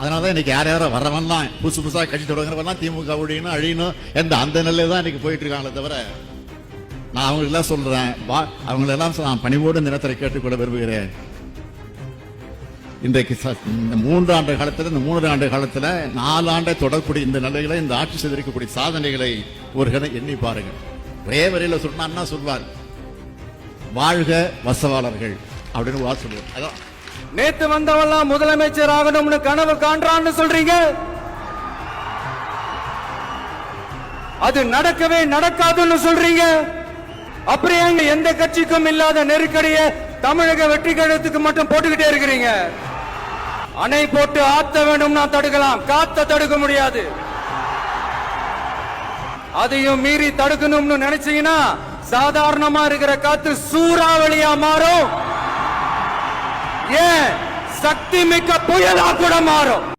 அதனால தான் இன்னைக்கு யார் யாரோ வரவன்லாம் புதுசு புதுசாக கட்சி தொடங்குறவெல்லாம் திமுக ஒழியணும் அழியணும் எந்த அந்த நிலையில தான் இன்னைக்கு போயிட்டு இருக்காங்களே தவிர நான் அவங்களெல்லாம் சொல்றேன் வா அவங்களெல்லாம் நான் பணிவோடு இந்த நேரத்தில் கேட்டுக்கொள்ள விரும்புகிறேன். இன்றைக்கு இந்த மூன்று ஆண்டு காலத்தில் இந்த மூன்று ஆண்டு காலத்தில் நாலு ஆண்டை தொடரக்கூடிய இந்த நிலைகளை இந்த ஆட்சி செய்திருக்கக்கூடிய சாதனைகளை ஒரு எண்ணி பாருங்கள் ஒரே வரையில் சொன்னா சொல்வார் வாழ்க வசவாளர்கள் அப்படின்னு வா சொல்லுவார். அதான். நேத்து வந்தவெல்லாம் முதலமைச்சர் ஆகணும்னு கனவு காண்றான்னு சொல்றீங்க? அது நடக்கவே நடக்காதுன்னு சொல்றீங்க? அப்படியே எந்த கட்சிக்கும் இல்லாத நெருக்கடிய தமிழக வெற்றி கழகத்துக்கு மட்டும் போட்டுக்கிட்டே இருக்கிறீங்க? அணை போட்டு ஆத்த வேண்டும்னா தடுக்கலாம். காத்த தடுக்க முடியாது. அதையும் மீறி தடுக்கணும்னு நினைச்சீங்கன்னா சாதாரணமா இருக்கிற காத்து சூறாவளியா மாறும். ये शक्ति में का कोयल आंकड़ा मारो